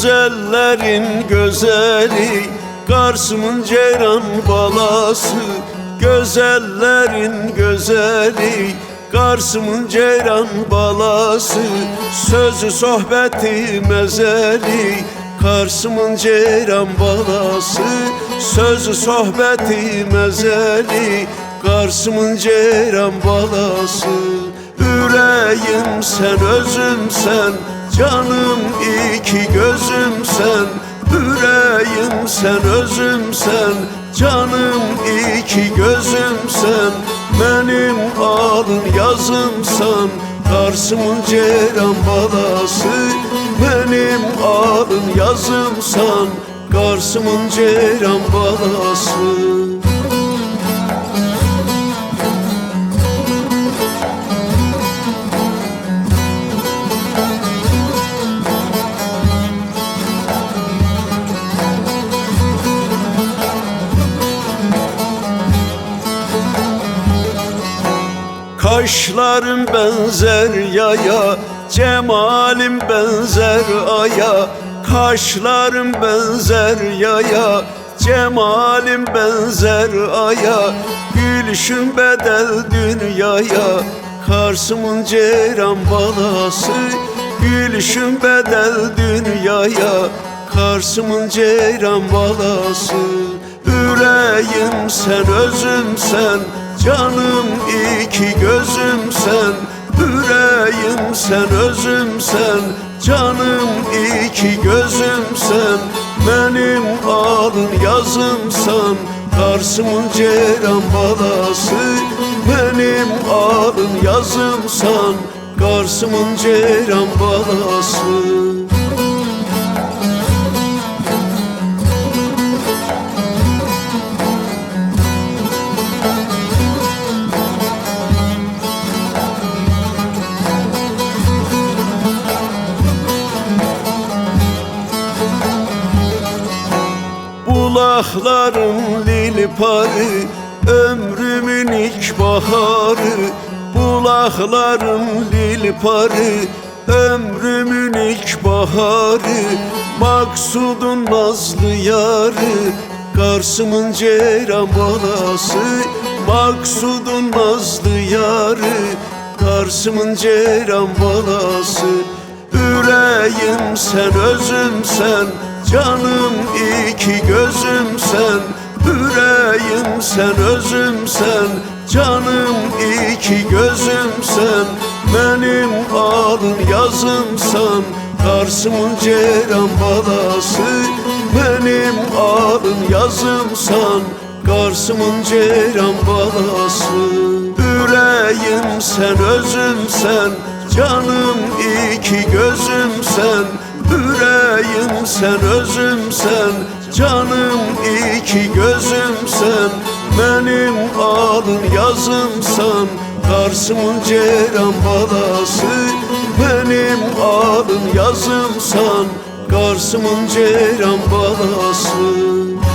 Güzellerin güzeli Kars'ımın ceyran balası. Güzellerin güzeli Kars'ımın ceyran balası. Sözü sohbeti mezeli Kars'ımın ceyran balası. Sözü sohbeti mezeli Kars'ımın ceyran balası. Yüreğim sen özüm sen Canım iki gözüm sen Yüreğim sen özüm sen. Canım iki gözüm sen Benim alın yazımsan Kars'ımın ceyran balası Benim alın yazımsan Kars'ımın ceyran balası Kaşlarım benzer yaya Cemalim benzer aya. Kaşlarım benzer yaya Cemalim benzer aya. Gülüşüm bedel dünyaya Kars'ımın ceyran balası. Gülüşüm bedel dünyaya Kars'ımın ceyran balası. Yüreğim sen özüm sen Canım iki gözüm sen Yüreğim sen özüm sen Canım iki gözüm sen Benim alın yazımsan Kars'ımın ceyran balası Benim alın yazımsan Kars'ımın ceyran balası Bulaklarım lili parı Ömrümün ilk baharı. Bulaklarım lili parı Ömrümün ilk baharı. Maksudun nazlı yarı Kars'ımın ceyran balası. Maksudun nazlı yarı Kars'ımın ceyran balası. Yüreğim sen özüm sen Canım iki gözüm sen Yüreğim sen özüm sen. Canım iki gözüm sen Benim alın yazımsan Kars'ımın ceyran balası Benim alın yazımsan Kars'ımın ceyran balası Yüreğim sen özüm sen. Canım iki gözüm sen Yüreğim sen özüm sen Canım iki gözüm sen. Benim alın yazımsan Kars'ımın ceyran balası. Benim alın yazımsan Kars'ımın ceyran balası